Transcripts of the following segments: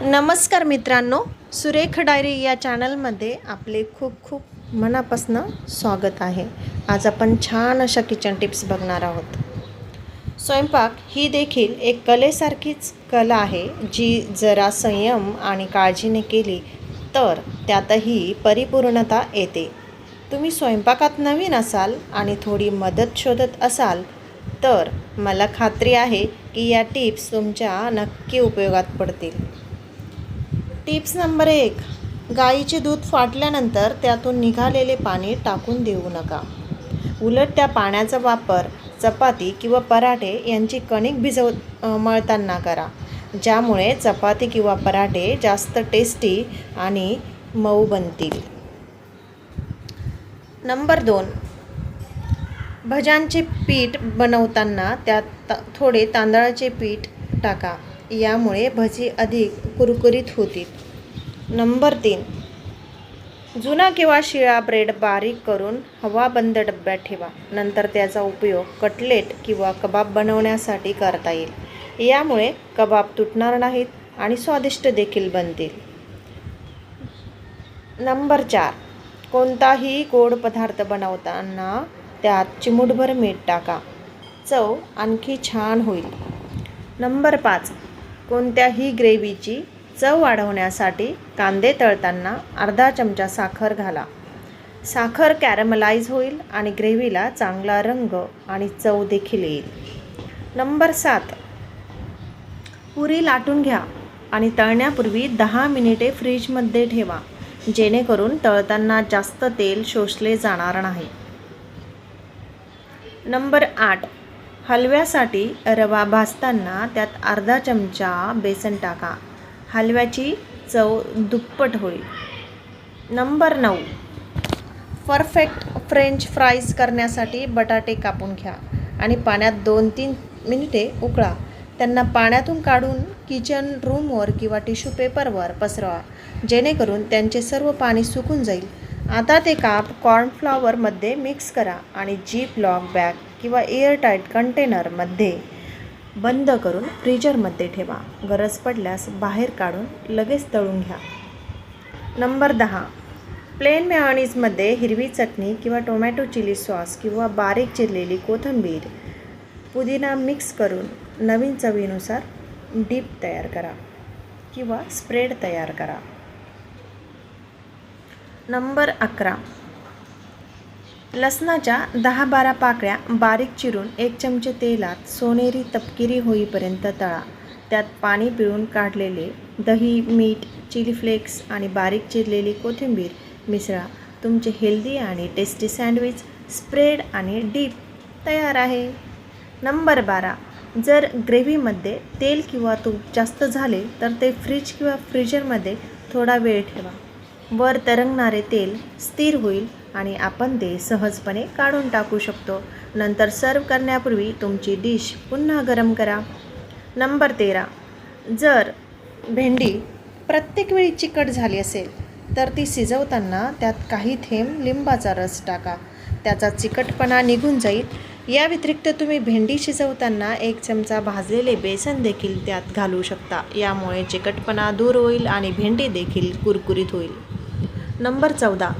नमस्कार मित्रांनो सुरेख डायरी या चॅनलमध्ये आपले खूप खूप मनापासून स्वागत आहे. आज आपण छान अशा किचन टिप्स बघणार आहोत. स्वयंपाक ही देखील एक कलेसारखीच कला आहे जी जरा संयम आणि काळजीने केली तर त्यातही परिपूर्णता येते. तुम्ही स्वयंपाकात नवीन असाल आणि थोडी मदत शोधत असाल तर मला खात्री आहे की या टिप्स तुमच्या नक्की उपयोगात पडतील. टिप्स नंबर एक गाईचे दूध फाटल्यानंतर त्यातून निघालेले पाणी टाकून देऊ नका. उलट त्या पाण्याचा वापर चपाती किंवा पराठे यांची कणिक भिजव मळताना करा. ज्यामुळे चपाती किंवा पराठे जास्त टेस्टी आणि मऊ बनतील. नंबर दोन भज्यांचे पीठ बनवताना त्यात थोडे तांदळाचे पीठ टाका. यामुळे भजी अधिक कुरकुरीत होतील नंबर तीन. जुना किंवा शिळा ब्रेड बारीक करून हवाबंद डब्यात ठेवा. नंतर त्याचा उपयोग कटलेट किंवा कबाब बनवण्यासाठी करता येईल. यामुळे कबाब तुटणार नाहीत आणि स्वादिष्ट देखील बनतील. नंबर चार. कोणताही गोड पदार्थ बनवताना त्यात चिमूटभर मीठ टाका. चव आणखी छान होईल. नंबर पाच. कोणत्याही ग्रेव्हीची चव वाढवण्यासाठी कांदे तळताना अर्धा चमचा साखर घाला. साखर कॅरमलाइज होईल आणि ग्रेव्हीला चांगला रंग आणि चव देखील येईल. नंबर सात. पुरी लाटून घ्या आणि तळण्यापूर्वी दहा मिनिटे फ्रीजमध्ये ठेवा जेणेकरून तळताना जास्त तेल शोषले जाणार नाही. नंबर आठ. हलव्यासाठी रवा भाजताना त्यात अर्धा चमचा बेसन टाका. हलव्याची चव दुप्पट होईल. नंबर नऊ. परफेक्ट फ्रेंच फ्राईज करण्यासाठी बटाटे कापून घ्या आणि पाण्यात दोन तीन मिनिटे उकळा. त्यांना पाण्यातून काढून किचन रूमवर किंवा टिश्यू पेपरवर पसरवा. जेणेकरून त्यांचे सर्व पाणी सुकून जाईल. आता ते काप कॉर्नफ्लॉवरमध्ये मिक्स करा आणि जीप लॉक बॅग किंवा एअरटाईट कंटेनरमध्ये बंद करून फ्रीजरमध्ये ठेवा. गरज पडल्यास बाहेर काढून लगेच तळून घ्या. नंबर दहा. प्लेन मेयोनीजमध्ये हिरवी चटणी किंवा टोमॅटो चिली सॉस किंवा बारीक चिरलेली कोथिंबीर पुदिना मिक्स करून नवीन चवीनुसार डीप तयार करा किंवा स्प्रेड तयार करा. नंबर अकरा. लसणाच्या दहा बारा पाकळ्या बारीक चिरून एक चमचे तेलात सोनेरी तपकिरी होईपर्यंत तळा. त्यात पाणी पिळून काढलेले दही मीठ चिली फ्लेक्स आणि बारीक चिरलेली कोथिंबीर मिसळा. तुमचे हेल्दी आणि टेस्टी सँडविच स्प्रेड आणि डीप तयार आहे. नंबर बारा. जर ग्रेव्हीमध्ये तेल किंवा तूप जास्त झाले तर ते फ्रीज किंवा फ्रीजरमध्ये थोडा वेळ ठेवा. वर तरंगणारे तेल स्थिर होईल. आणि आपण ते सहजपणे काढून टाकू शकतो. नंतर सर्व करण्यापूर्वी तुमची डिश पुन्हा गरम करा. नंबर तेरा. जर भेंडी प्रत्येक वेळी चिकट झाली असेल तर ती शिजवताना त्यात काही थेंब लिंबाचा रस टाका. त्याचा चिकटपणा निघून जाईल. या व्यतिरिक्त तुम्ही भेंडी शिजवताना एक चमचा भाजलेले बेसन देखील त्यात घालू शकता. यामुळे चिकटपणा दूर होईल आणि भेंडी देखील कुरकुरीत होईल. नंबर चौदा.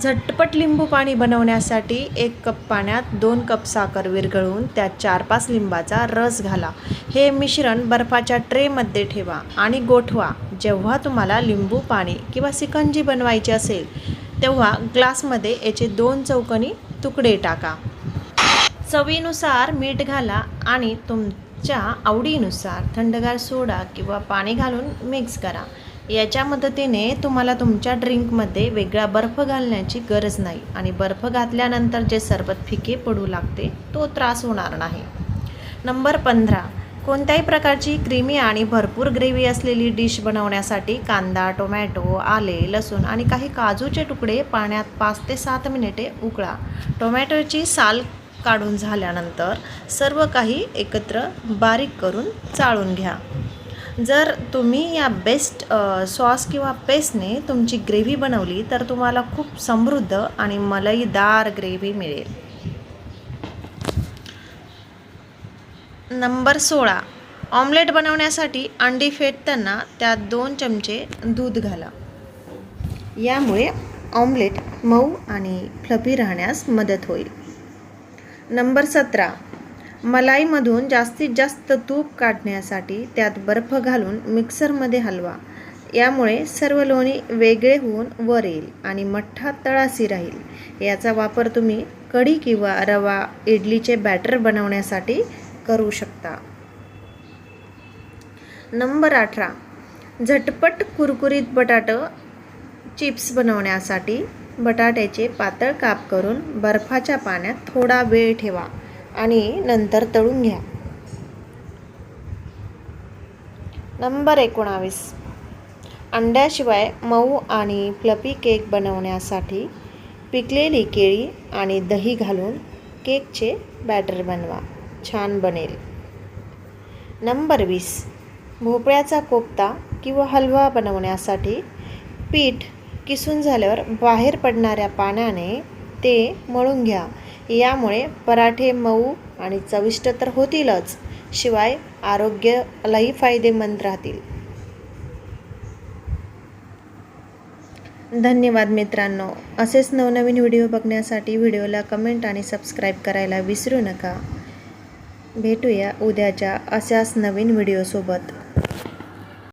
झटपट लिंबू पाणी बनवण्यासाठी एक कप पाण्यात दोन कप साखर विरघळवून त्यात चार पाच लिंबाचा रस घाला. हे मिश्रण बर्फाच्या ट्रेमध्ये ठेवा आणि गोठवा. जेव्हा तुम्हाला लिंबू पाणी किंवा सिकंजी बनवायची असेल तेव्हा ग्लासमध्ये याचे दोन चौकनी तुकडे टाका. चवीनुसार मीठ घाला आणि तुमच्या आवडीनुसार थंडगार सोडा किंवा पाणी घालून मिक्स करा. याच्या मदतीने तुम्हाला तुमच्या ड्रिंकमध्ये वेगळा बर्फ घालण्याची गरज नाही आणि बर्फ घातल्यानंतर जे सरबत फिके पडू लागते तो त्रास होणार नाही. नंबर पंधरा. कोणत्याही प्रकारची क्रीमी आणि भरपूर ग्रेव्ही असलेली डिश बनवण्यासाठी कांदा टोमॅटो आले लसूण आणि काही काजूचे तुकडे पाण्यात पाच ते सात मिनिटे उकळा. टोमॅटोची साल काढून झाल्यानंतर सर्व काही एकत्र बारीक करून चाळून घ्या. जर तुम्ही या बेस्ट सॉस किंवा पेस्टने तुमची ग्रेव्ही बनवली तर तुम्हाला खूप समृद्ध आणि मलईदार ग्रेव्ही मिळेल. नंबर सोळा. ऑमलेट बनवण्यासाठी अंडी फेटताना त्यात दोन चमचे दूध घाला. यामुळे ऑमलेट मऊ आणि फ्लफी राहण्यास मदत होईल. नंबर सतरा. मलाईमधून जास्तीत जास्त तूप काढण्यासाठी त्यात बर्फ घालून मिक्सरमध्ये हलवा. यामुळे सर्व लोणी वेगळे होऊन वर येईल आणि मठ्ठा तळाशी राहील. याचा वापर तुम्ही कढी किंवा रवा इडलीचे बॅटर बनवण्यासाठी करू शकता. नंबर अठरा. झटपट कुरकुरीत बटाटं चिप्स बनवण्यासाठी बटाट्याचे पातळ काप करून बर्फाच्या पाण्यात थोडा वेळ ठेवा. आणि नंतर तळून घ्या. नंबर एकोणावीस. अंड्याशिवाय मऊ आणि फ्लपी केक बनवण्यासाठी पिकलेली केळी आणि दही घालून केकचे बॅटर बनवा. छान बनेल. नंबर वीस. भोपळ्याचा कोफ्ता किंवा हलवा बनवण्यासाठी पीठ किसून झाल्यावर बाहेर पडणाऱ्या पाण्याने ते मळून घ्या. यामुळे पराठे मऊ आणि चविष्ट तर होतीलच शिवाय आरोग्यालाही फायदेमंद राहतील. धन्यवाद मित्रांनो. असेच नवनवीन व्हिडिओ बघण्यासाठी व्हिडिओला कमेंट आणि सबस्क्राईब करायला विसरू नका. भेटूया उद्याच्या अशाच नवीन व्हिडिओसोबत.